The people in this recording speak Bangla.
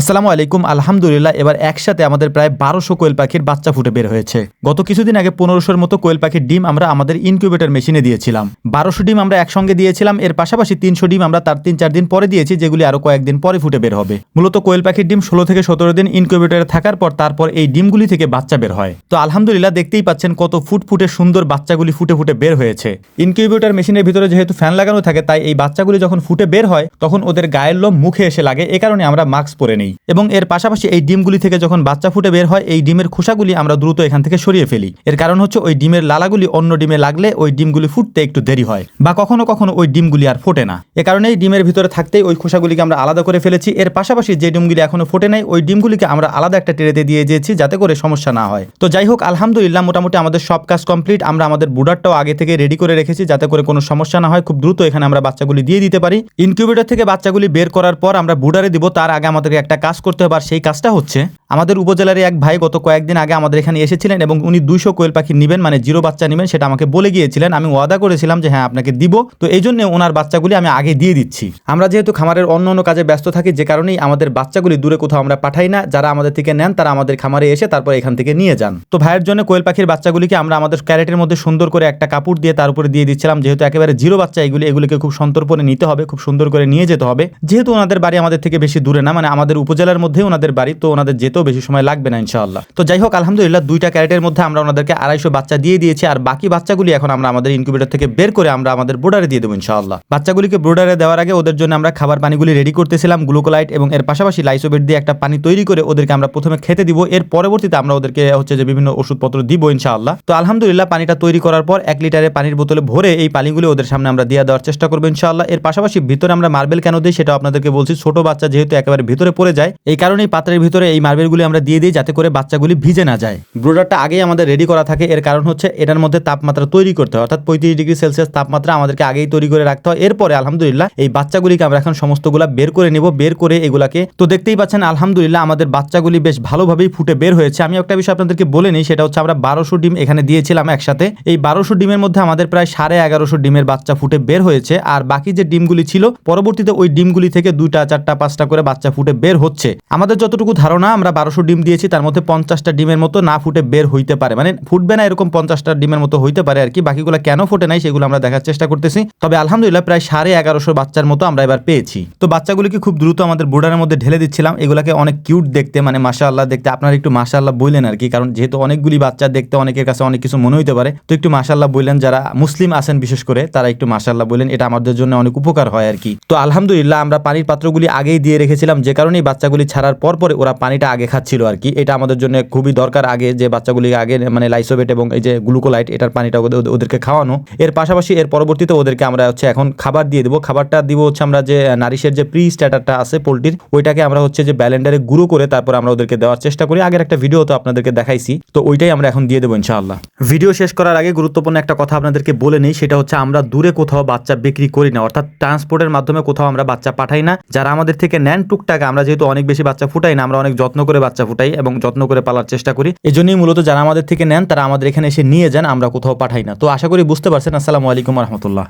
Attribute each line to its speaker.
Speaker 1: আসসালামু আলাইকুম, আলহামদুলিল্লাহ, এবার একসাথে আমাদের প্রায় বারোশো কোয়েল পাখির বাচ্চা ফুটে বের হয়েছে। গত কিছুদিন আগে পনেরোশোর মতো কোয়েল পাখির ডিম আমরা আমাদের ইনকিউবেটর মেশিনে দিয়েছিলাম। বারোশো ডিম আমরা একসঙ্গে দিয়েছিলাম, এর পাশাপাশি তিনশো ডিম আমরা তার তিন চার দিন পরে দিয়েছি, যেগুলি আরও কয়েকদিন পরে ফুটে বের হবে। মূলত কোয়েল পাখির ডিম ষোলো থেকে সতেরো দিন ইনকিউবেটরে থাকার পর তারপর এই ডিমগুলি থেকে বাচ্চা বের হয়। তো আলহামদুলিল্লাহ, দেখতেই পাচ্ছেন কত ফুট ফুটে সুন্দর বাচ্চাগুলি ফুটে ফুটে বের হয়েছে। ইনকিউবেটর মেশিনের ভিতরে যেহেতু ফ্যান লাগানো থাকে, তাই এই বাচ্চাগুলি যখন ফুটে বের হয়, তখন ওদের গায়ের লোম মুখে এসে লাগে, এ কারণে আমরা মাস্ক পরে নেই। এবং এর পাশাপাশি এই ডিমগুলি থেকে যখন বাচ্চা ফুটে বের হয়, এই ডিমের খোসাগুলি আমরা দ্রুত এখান থেকে সরিয়ে ফেলি। এর কারণ হচ্ছে ওই ডিমের লালাগুলি অন্য ডিমে লাগলে ওই ডিমগুলি ফুটতে একটু দেরি হয় বা কখনো কখনো ওই ডিমগুলি আর ফোটে না। এ কারণেই ডিমের ভিতরে থাকতেই ওই খোসাগুলিকে আমরা আলাদা করে ফেলেছি। এর পাশাপাশি যে ডিমগুলি এখনও ফোটে নাই, ওই ডিমগুলিকে আমরা আলাদা একটা টেরেতে দিয়ে দিয়েছি যাতে করে সমস্যা না হয়। তো যাই হোক, আলহামদুলিল্লাহ মোটামুটি আমাদের সব কাজ কমপ্লিট। আমরা আমাদের বুডারটাও আগে থেকে রেডি করে রেখেছি যাতে করে কোনো সমস্যা না হয়। খুব দ্রুত এখানে আমরা বাচ্চাগুলি দিয়ে দিতে পারি। ইনকিউবেটর থেকে বাচ্চাগুলি বের করার পর আমরা বুডারে দিব। তার আগে আমাদেরকে একটা কাজ করতে হবে আর সেই কাজটা হচ্ছে আমাদের উপজেলার এক ভাই গত কয়েকদিন আগে আমাদের এখানে এসেছিলেন এবং উনি দুইশো কোয়েল পাখি নেবেন মানে জিরো বাচ্চা নেবেন, সেটা আমাকে বলে গিয়েছিলেন। আমি ওয়াদা করেছিলাম যে হ্যাঁ আপনাকে দিব। তো এই জন্য ওনার বাচ্চাগুলি আমি আগে দিয়ে দিচ্ছি। আমরা যেহেতু খামারের অন্য অন্য কাজে ব্যস্ত থাকি, যে কারণেই আমাদের বাচ্চাগুলি দূরে কোথাও আমরা পাঠাই না। যারা আমাদের থেকে নেন, তারা আমাদের খামারে এসে তারপর এখান থেকে নিয়ে যান। তো ভাইয়ের জন্য কোয়েল পাখির বাচ্চাগুলিকে আমরা আমাদের ক্যারেটের মধ্যে সুন্দর করে একটা কাপড় দিয়ে তার উপরে দিয়ে দিচ্ছিলাম। যেহেতু একেবারে জিরো বাচ্চা, এগুলি, এগুলিকে খুব সন্তর্পণে নিতে হবে, খুব সুন্দর করে নিয়ে যেতে হবে। যেহেতু ওনাদের বাড়ি আমাদের থেকে বেশি দূরে না মানে আমাদের উপজেলার মধ্যেই ওনাদের বাড়ি, তো ওনাদের যেতেও বেশি সময় লাগবে না, ইনশাআল্লাহ। তো যাই হোক, আলহামদুলিল্লাহ, দুইটা ক্যারেটের মধ্যে আমরা ওনাদেরকে আড়াইশো বাচ্চা দিয়ে দিয়েছি, আর বাকি বাচ্চাগুলি এখন আমরা আমাদের ইনকিউবেটর থেকে বের করে আমরা আমাদের বোর্ডারে দিয়ে দেবো, ইনশাআল্লাহ। বাচ্চাগুলিকে বোর্ডারে দেওয়ার আগে ওদের জন্য আমরা খাবার পানিগুলি রেডি করতেছিলাম গ্লুকোলাইট এবং এর পাশাপাশি লাইসোবেট দিয়ে একটা পানি তৈরি করে ওদেরকে আমরা প্রথমে খেতে দিব। এর পরবর্তীতে আমরা ওদেরকে হচ্ছে যে বিভিন্ন ওষুধপত্র দিব, ইনশাআল্লাহ। তো আলহামদুলিল্লাহ, পানিটা তৈরি করার পর এক লিটারের পানির বোতলে ভরে এই পানিগুলি ওদের সামনে আমরা দিয়ে দেওয়ার চেষ্টা করব, ইনশাআল্লাহ। এর পাশাপাশি ভিতরে আমরা মার্বেল কেন দিই সেটা আপনাদেরকে বলছি। ছোট বাচ্চা যেহেতু একেবারে ভিতরে পড়ে যায়, এই কারণেই পাত্রের ভিতরে এই মার্বেলগুলি আমরা দিয়ে দিই যাতে করে বাচ্চাগুলি ভিজে না যায়। ব্রোডারটা আগেই আমাদের রেডি করা থাকে। এর কারণ হচ্ছে এটার মধ্যে তাপমাত্রা তৈরি করতে হয়। অর্থাৎ পঁয়ত্রিশ ডিগ্রি সেলসিয়াস তাপমাত্রা আমাদেরকে আগেই তৈরি করে রাখতে হয়। এরপরে আলহামদুলিল্লাহ এই বাচ্চাগুলিকে আমরা এখন সমস্তগুলা বের করে নিব। বের করে এগুলাকে তো দেখতেই পাচ্ছেন, আলহামদুলিল্লাহ আমাদের বাচ্চাগুলি বেশ ভালোভাবেই ফুটে বের হয়েছে। আমি একটা বিষয় আপনাদেরকে বলে নিই, সেটা হচ্ছে আমরা বারোশো ডিম এখানে দিয়েছিলাম একসাথে। এই বারোশো ডিমের মধ্যে আমাদের প্রায় সাড়ে এগারোশো ডিমের বাচ্চা ফুটে বের হয়েছে। আর বাকি যে ডিমগুলি ছিল, পরবর্তীতে ওই ডিমগুলি থেকে দুইটা, চারটা, পাঁচটা করে বাচ্চা ফুটে বের হচ্ছে। আমাদের যতটুকু ধারণা, আমরা বারোশো ডিম দিয়েছি, তার মধ্যে পঞ্চাশটা ডিমের মতো না ফুটে বের হইতে পারে। মানে ফুটবে না এরকম পঞ্চাশটা ডিমের মতো হইতে পারে আর কি, বাকিগুলো কেন ফুটে নাই সেগুলো আমরা দেখার চেষ্টা করতেছি। তবে আলহামদুলিল্লাহ প্রায় সাড়ে এগারোশো বাচ্চার মতো আমরা এবার পেয়েছি। তো বাচ্চাগুলিকে খুব দ্রুত আমাদের বোর্ডারের মধ্যে ঢেলে দিচ্ছিলাম। এগুলাকে অনেক কিউট দেখতে মানে মাসা আল্লাহ দেখতে, আপনারা একটু মাসা আল্লাহ বললেন আর কি, কারণ যেহেতু অনেকগুলি বাচ্চা দেখতে অনেকের কাছে অনেক কিছু মনে হইতে পারে, তো একটু মাসাল্লাহ বললেন যারা মুসলিম আছেন বিশেষ করে, তারা একটু মাসাল্লাহ বললেন এটা আমাদের জন্য অনেক উপকার হয় আর কি। তো আলহামদুলিল্লাহ আমরা পানির পাত্রগুলি আগেই দিয়ে রেখেছিলাম, যে কারণেই বাচ্চাগুলি ছাড়ার পর পরে ওরা পানিটা আগে খাচ্ছিল আর কি। এটা আমাদের জন্য খুবই দরকার আগে যে বাচ্চাগুলি আগে মানে লাইসোবেট এবং এই যে গ্লুকোলাইট এটার পানিটা ওদের- ওদের- ওদেরকে খাওয়ানো। এর পাশাপাশি এর পরবর্তীতে ওদেরকে আমরা হচ্ছে এখন খাবার দিয়ে দেবো। খাবারটা দিব হচ্ছে আমরা যে নারিশের যে প্রি স্ট্যাটারটা আছে পোলট্রির, ওইটাকে আমরা হচ্ছে যে ব্যালেন্ডারে গুঁড়ো করে তারপর আমরা ওদেরকে দেওয়ার চেষ্টা করি। আগের একটা ভিডিও তো আপনাদেরকে দেখাইছি। তো ওইটাই আমরা এখন দিয়ে দেবো ইনশাআল্লাহ। ভিডিও শেষ করার আগে গুরুত্বপূর্ণ একটা কথা আপনাদেরকে বলে নেই। সেটা হচ্ছে আমরা দূরে কোথাও বাচ্চা বিক্রি করি না। অর্থাৎ ট্রান্সপোর্টের মাধ্যমে কোথাও আমরা বাচ্চা পাঠাই না। যারা আমাদের থেকে নেন টুকটাক, আমরা যেহেতু অনেক বেশি বাচ্চা ফুটাই না, আমরা অনেক যত্ন করে বাচ্চা ফুটাই এবং যত্ন করে পালার চেষ্টা করি। এজন্যই মূলত যারা আমাদের থেকে নেন, তারা আমাদের এখানে এসে নিয়ে যান, আমরা কোথাও পাঠাই না। তো আশা করি বুঝতে পারছেন। আসসালামু আলাইকুম রহমতুল্লাহ।